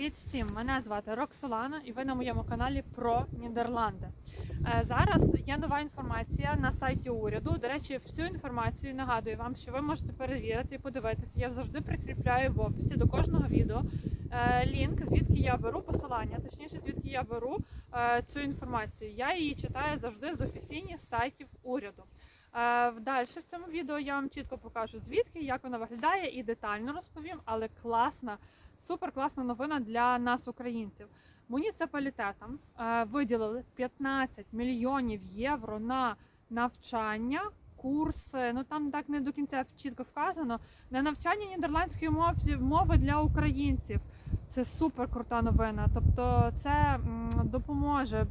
Привіт всім! Мене звати Роксолана і ви на моєму каналі про Нідерланди. Е, Зараз є нова інформація на сайті уряду. До речі, всю інформацію нагадую вам, що ви можете перевірити і подивитися. Я завжди прикріпляю в описі до кожного відео е, лінк, звідки я беру посилання, точніше, звідки я беру е, цю інформацію. Я її читаю завжди з офіційних сайтів уряду. Е, Далі в цьому відео я вам чітко покажу звідки, як вона виглядає, і детально розповім, але класна, супер класна новина для нас, українців. Муніципалітетам е, виділили 15 мільйонів євро на навчання, курси. Ну там так не до кінця чітко вказано. На навчання нідерландської мови, для українців. Це супер крута новина. Тобто, це допоможе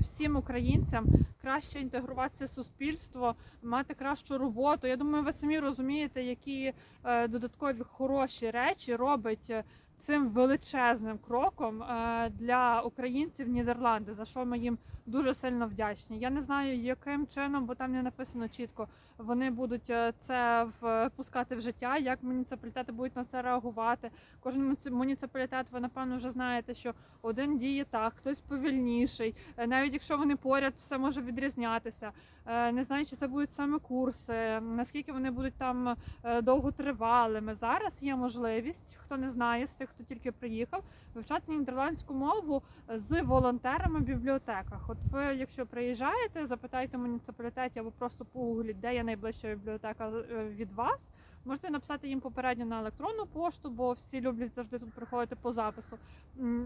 всім українцям краще інтегруватися в суспільство, мати кращу роботу. Я думаю, ви самі розумієте, які е, додаткові хороші речі робить е, цим величезним кроком е, для українців Нідерланди, за що ми їм дуже сильно вдячні. Я не знаю, яким чином, бо там не написано чітко. Вони будуть е, це впускати в життя, як муніципалітети будуть на це реагувати. Кожен муніципалітет, ви напевно вже знаєте, що один діє так, хтось повільніший. Е, Навіть якщо вони поряд, все може відрізнятися. Не знаю, чи це будуть саме курси, наскільки вони будуть там довготривалими. Зараз є можливість, хто не знає з тих, хто тільки приїхав, вивчати нідерландську мову з волонтерами в бібліотеках. От ви, якщо приїжджаєте, запитайте в муніципалітеті або просто погугліть, де є найближча бібліотека е, від вас. Можете написати їм попередньо на електронну пошту, бо всі люблять завжди тут приходити по запису.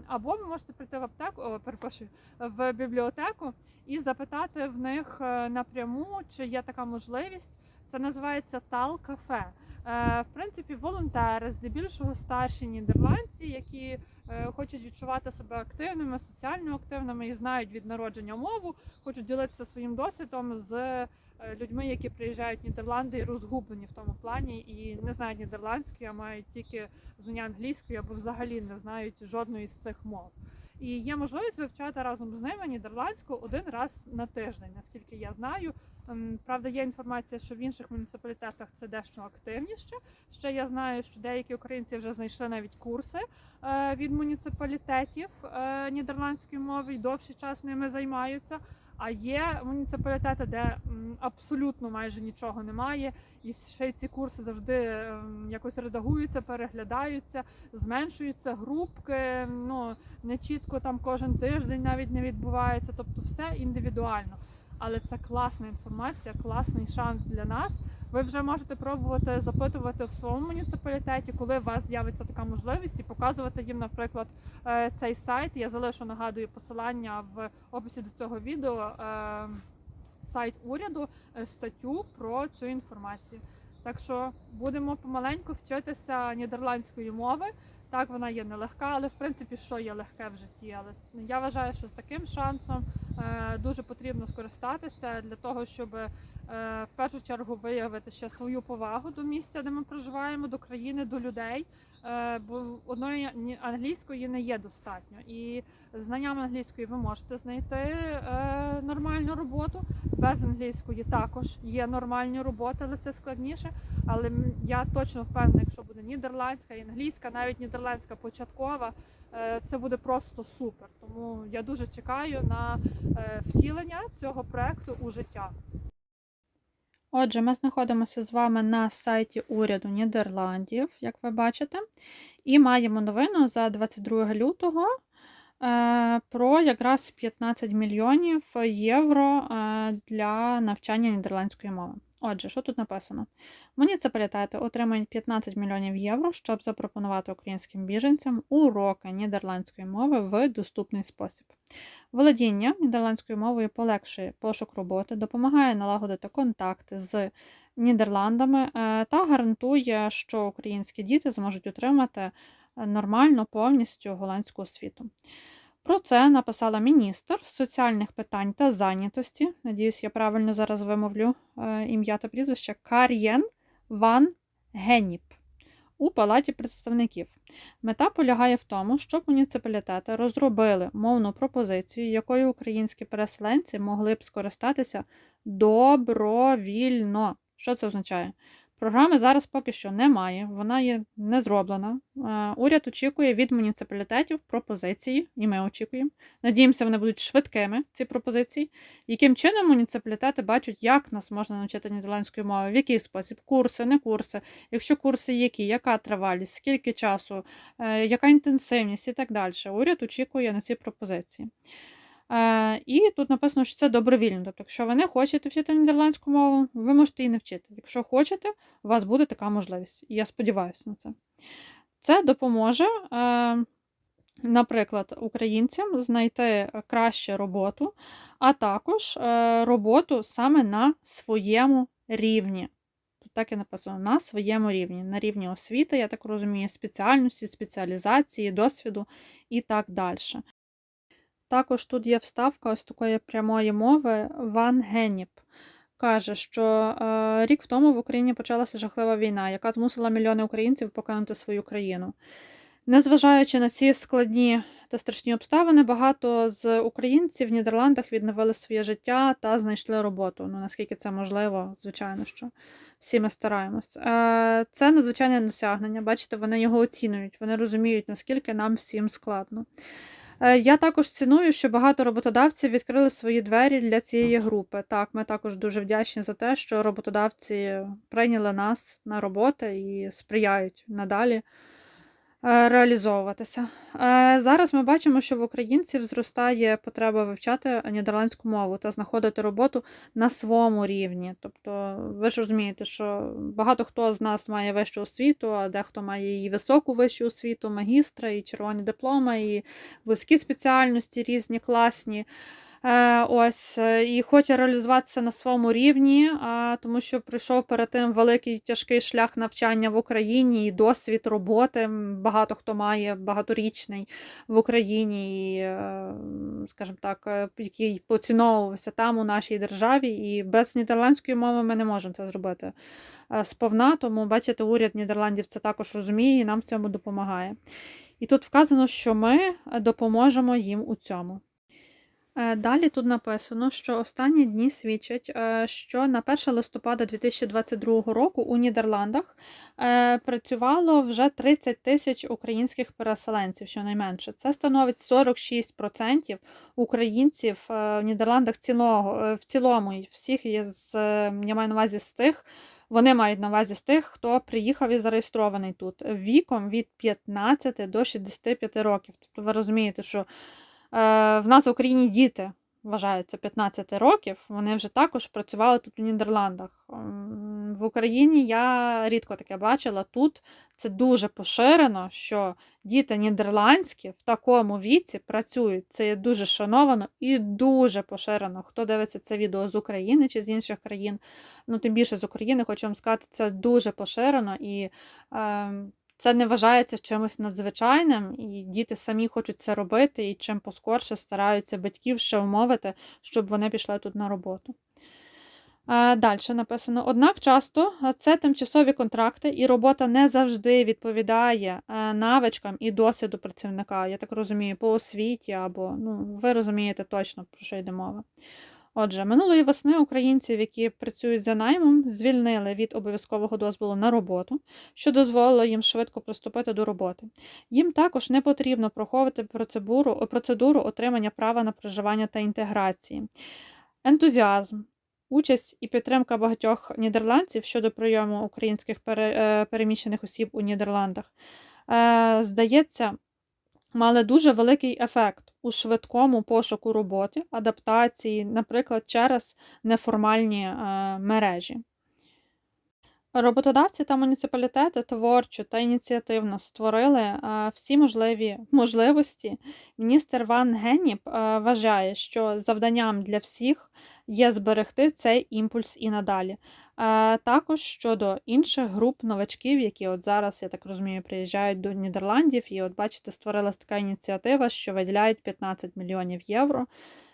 Або ви можете прийти в аптеку, о, перепрошую, в бібліотеку і запитати в них е, напряму, чи є така можливість. Це називається Тал кафе. Е, В принципі, волонтери, здебільшого старші нідерландці, які е, хочуть відчувати себе активними, соціально активними і знають від народження мову, хочуть ділитися своїм досвідом з е, людьми, які приїжджають в Нідерланди і розгублені в тому плані і не знають нідерландської, а мають тільки знання англійської або взагалі не знають жодної з цих мов. І є можливість вивчати разом з ними нідерландську один раз на тиждень, наскільки я знаю. Ем, Правда, є інформація, що в інших муніципалітетах це дещо активніше. Ще я знаю, що деякі українці вже знайшли навіть курси е, від муніципалітетів е, нідерландської мови і довший час ними займаються. А є муніципалітети, де абсолютно майже нічого немає, і ще ці курси завжди ем, якось редагуються, переглядаються, зменшуються групки. Ну не чітко там кожен тиждень навіть не відбувається. Тобто все індивідуально. Але це класна інформація, класний шанс для нас. Ви вже можете пробувати запитувати в своєму муніципалітеті, коли у вас з'явиться така можливість, і показувати їм, наприклад, е, цей сайт. Я залишу нагадую посилання в описі до цього відео. е, Сайт уряду, е, статтю про цю інформацію. Так що будемо помаленьку вчитися нідерландської мови. Так, вона є нелегка, але в принципі, що є легке в житті. Але я вважаю, що з таким шансом дуже потрібно скористатися для того, щоб е, в першу чергу виявити ще свою повагу до місця, де ми проживаємо, до країни, до людей. Е, бо одної англійської не є достатньо. І знанням англійської ви можете знайти е, нормальну роботу. Без англійської також є нормальні роботи, але це складніше. Але я точно впевнена, якщо буде нідерландська і англійська, навіть нідерландська початкова, е, це буде просто супер. Тому я дуже чекаю на втілення цього проекту у життя. Отже, ми знаходимося з вами на сайті уряду Нідерландів, як ви бачите, і маємо новину за 22 лютого е, про якраз 15 мільйонів євро е, для навчання нідерландської мови. Отже, що тут написано? Муніципалітети отримають 15 мільйонів євро, щоб запропонувати українським біженцям уроки нідерландської мови в доступний спосіб. Володіння нідерландською мовою полегшує пошук роботи, допомагає налагодити контакти з Нідерландами е, та гарантує, що українські діти зможуть отримати нормально повністю голландську освіту. Про це написала міністр соціальних питань та зайнятості. Надіюсь, я правильно зараз вимовлю е, ім'я та прізвище Кар'єн Ван Геніп у Палаті представників. Мета полягає в тому, щоб муніципалітети розробили мовну пропозицію, якою українські переселенці могли б скористатися добровільно. Що це означає? Програми зараз поки що немає, вона є не зроблена. Е, Уряд очікує від муніципалітетів пропозиції, і ми очікуємо. Надіємося, вони будуть швидкими, ці пропозиції. Яким чином муніципалітети бачать, як нас можна навчити нідерландської мови, в який спосіб, курси, не курси, якщо курси які, яка тривалість, скільки часу, е, яка інтенсивність і так далі. Уряд очікує на ці пропозиції. Е, І тут написано, що це добровільно. Тобто, якщо ви не хочете вчити нідерландську мову, ви можете її не вчити. Якщо хочете, у вас буде така можливість. І я сподіваюся на це. Це допоможе, е, наприклад, українцям знайти краще роботу, а також е, роботу саме на своєму рівні. Тут так і написано на своєму рівні, на рівні освіти, я так розумію, спеціальності, спеціалізації, досвіду і так далі. Також тут є вставка ось такої прямої мови Ван Геніп. Каже, що е, рік тому в Україні почалася жахлива війна, яка змусила мільйони українців покинути свою країну. Незважаючи на ці складні та страшні обставини, багато з українців в Нідерландах відновили своє життя та знайшли роботу. Ну наскільки це можливо, звичайно, що всі ми стараємось. Е, Це надзвичайне досягнення. Бачите, вони його оцінюють, вони розуміють, наскільки нам всім складно. Е, Я також ціную, що багато роботодавців відкрили свої двері для цієї групи. Так, ми також дуже вдячні за те, що роботодавці прийняли нас на роботу і сприяють надалі реалізовуватися. Е, Зараз ми бачимо, що в українців зростає потреба вивчати нідерландську мову та знаходити роботу на своєму рівні. Тобто, ви ж розумієте, що багато хто з нас має вищу освіту, а дехто має і високу вищу освіту, магістра, і червоні дипломи, і вузькі спеціальності різні, класні. Е, Ось, е, і хоче реалізуватися на своєму рівні, тому що пройшов перед тим великий тяжкий шлях навчання в Україні і досвід роботи. Багато хто має багаторічний в Україні, і, е, скажімо так, який поціновувався там у нашій державі. І без нідерландської мови ми не можемо це зробити сповна. Тому, бачите, уряд Нідерландів це також розуміє і нам в цьому допомагає. І тут вказано, що ми допоможемо їм у цьому. Е, Далі тут написано, що останні дні свідчать, е, що на 1 листопада 2022 року у Нідерландах е, працювало вже 30 тисяч українських переселенців, щонайменше. Це становить 46% українців в Нідерландах цілого, в цілому, всіх є з, я маю на увазі з тих. Вони мають на увазі з тих, хто приїхав і зареєстрований тут віком від 15 до 65 років. Тобто ви розумієте, що В нас в Україні діти вважаються 15 років, вони вже також працювали тут у Нідерландах. В Україні я рідко таке бачила. Тут це дуже поширено, що діти нідерландські в такому віці працюють. Це є дуже шановано і дуже поширено. Хто дивиться це відео з України чи з інших країн, ну тим більше з України, хочу вам сказати, це дуже поширено і. Е, це не вважається чимось надзвичайним, і діти самі хочуть це робити, і чим поскорше стараються батьків ще умовити, щоб вони пішли тут на роботу. Далі написано: однак часто це тимчасові контракти, і робота не завжди відповідає е, навичкам і досвіду працівника. Я так розумію, по освіті або ну, ви розумієте точно, про що йде мова. Отже, минулої весни українців, які працюють за наймом, звільнили від обов'язкового дозволу на роботу, що дозволило їм швидко приступити до роботи. Їм також не потрібно проходити процедуру, процедуру отримання права на проживання та інтеграції. Ентузіазм, участь і підтримка багатьох нідерландців щодо прийому українських е, переміщених осіб у Нідерландах, е, здається, мали дуже великий ефект у швидкому пошуку роботи, адаптації, наприклад, через неформальні е, мережі. Роботодавці та муніципалітети творчо та ініціативно створили е, всі можливі можливості. Міністр Ван Геніп е, вважає, що завданням для всіх є зберегти цей імпульс і надалі. Е, Також щодо інших груп новачків, які от зараз, я так розумію, приїжджають до Нідерландів, і от бачите, створилась така ініціатива, що виділяють 15 мільйонів євро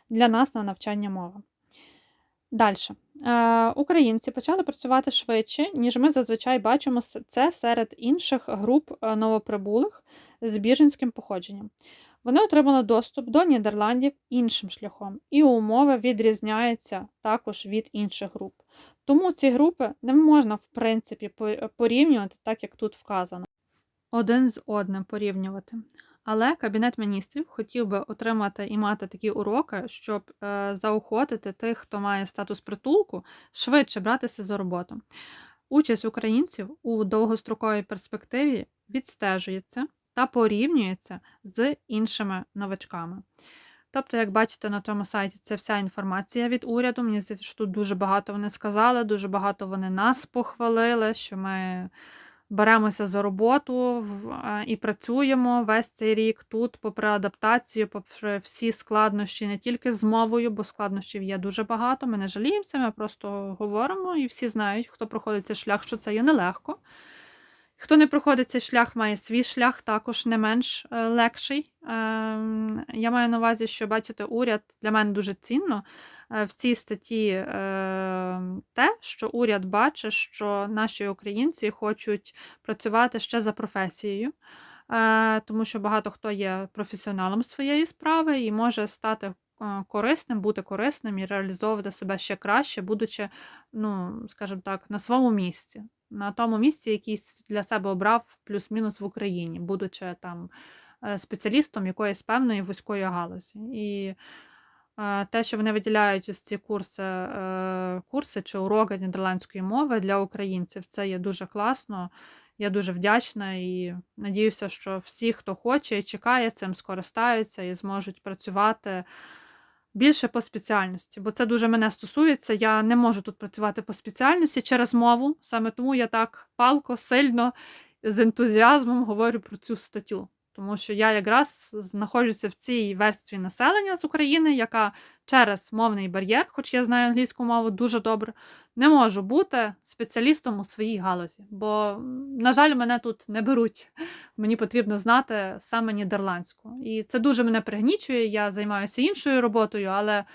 для нас на навчання мови. Далі. Е, Українці почали працювати швидше, ніж ми зазвичай бачимо це серед інших груп е, новоприбулих з біженським походженням. Вони отримали доступ до Нідерландів іншим шляхом, і умови відрізняються також від інших груп. Тому ці групи не можна, в принципі, порівнювати так, як тут вказано. Один з одним порівнювати. Але Кабінет міністрів хотів би отримати і мати такі уроки, щоб е, заохотити тих, хто має статус притулку, швидше братися за роботу. Участь українців у довгостроковій перспективі відстежується та порівнюється з іншими новачками. Тобто, як бачите на тому сайті, це вся інформація від уряду. Мені здається, що тут дуже багато вони сказали, дуже багато вони нас похвалили, що ми беремося за роботу е, і працюємо весь цей рік тут, попри адаптацію, попри всі складнощі, не тільки з мовою, бо складнощів є дуже багато. Ми не жаліємося, ми просто говоримо, і всі знають, хто проходить цей шлях, що це є нелегко. Хто не проходить цей шлях, має свій шлях, також не менш е, легший. Ем, Я маю на увазі, що бачите, уряд для мене дуже цінно е, в цій статті е, те, що уряд бачить, що наші українці хочуть працювати ще за професією, е, тому що багато хто є професіоналом своєї справи і може стати корисним, бути корисним і реалізовувати себе ще краще, будучи, ну, скажімо так, на своєму місці, на тому місці, який для себе обрав плюс-мінус в Україні, будучи там е, спеціалістом якоїсь певної вузької галузі. І е, те, що вони виділяють ось ці курси, е, курси чи уроки нідерландської мови для українців, це є дуже класно. Я дуже вдячна і надіюся, що всі, хто хоче і чекає, цим скористаються і зможуть працювати більше по спеціальності, бо це дуже мене стосується. Я не можу тут працювати по спеціальності через мову. Саме тому я так палко, сильно, з ентузіазмом говорю про цю статтю. Тому що я якраз знаходжуся в цій верстві населення з України, яка через мовний бар'єр, хоч я знаю англійську мову дуже добре, не можу бути спеціалістом у своїй галузі. Бо, на жаль, мене тут не беруть. Мені потрібно знати саме нідерландську. І це дуже мене пригнічує. Я займаюся іншою роботою, але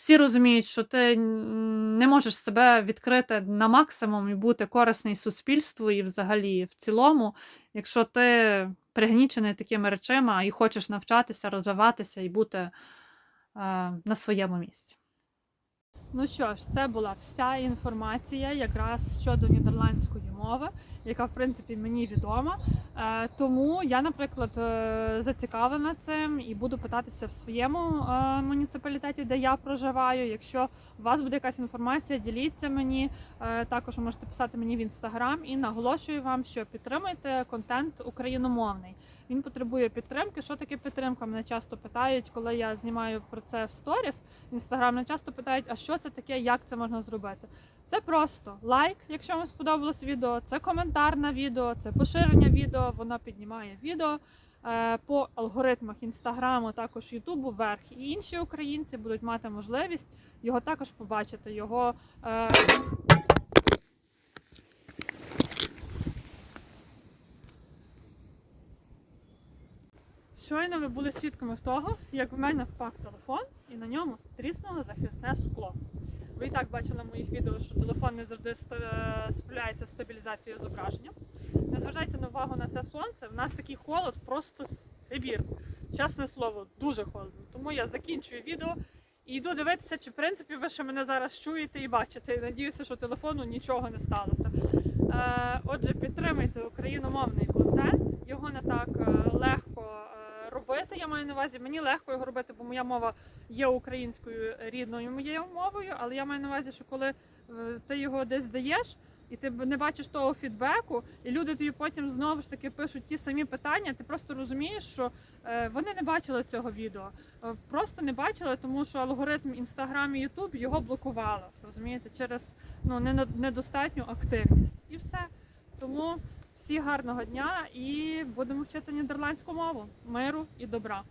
всі розуміють, що ти не можеш себе відкрити на максимум і бути корисний суспільству і взагалі в цілому, якщо ти пригнічений такими речами і хочеш навчатися, розвиватися і бути е, на своєму місці. Ну що ж, це була вся інформація якраз щодо нідерландської мови, яка в принципі мені відома. Е, тому я, наприклад, е, зацікавлена цим і буду питатися в своєму е, муніципалітеті, де я проживаю. Якщо у вас буде якась інформація, діліться мені. Також можете писати мені в інстаграм і наголошую вам, що підтримуйте контент україномовний. Він потребує підтримки. Що таке підтримка? Мене часто питають, коли я знімаю про це в сторіс. Інстаграм мене часто питають, а що це таке, як це можна зробити. Це просто лайк, якщо вам сподобалось відео, це коментар на відео, це поширення відео, воно піднімає відео е, по алгоритмах інстаграму, також Ютубу вверх. І інші українці будуть мати можливість його також побачити. Його е, Щойно ви були свідками того, як в мене впав телефон і на ньому тріснуло захисне скло. Ви і так бачили в моїх відео, що телефон не завжди ста- справляється з стабілізацією зображення. Не зважайте на увагу на це сонце. В нас такий холод, просто Сибір. Чесне слово, дуже холодно. Тому я закінчую відео і йду дивитися, чи в принципі ви ще мене зараз чуєте і бачите. Надіюся, що телефону нічого не сталося. Е, отже, підтримуйте україномовний контент. Його не так е, легко е, робити. Я маю на увазі, мені легко його робити, бо моя мова є українською рідною моєю мовою. Але я маю на увазі, що коли е, ти його десь даєш. І ти не бачиш того фідбеку, і люди тобі потім знову ж таки пишуть ті самі питання. Ти просто розумієш, що е, вони не бачили цього відео. Е, Просто не бачили, тому що алгоритм Інстаграм і Ютуб його блокувало. Розумієте, через ну недостатню активність. І все. Тому всі гарного дня і будемо вчити нідерландську мову, миру і добра.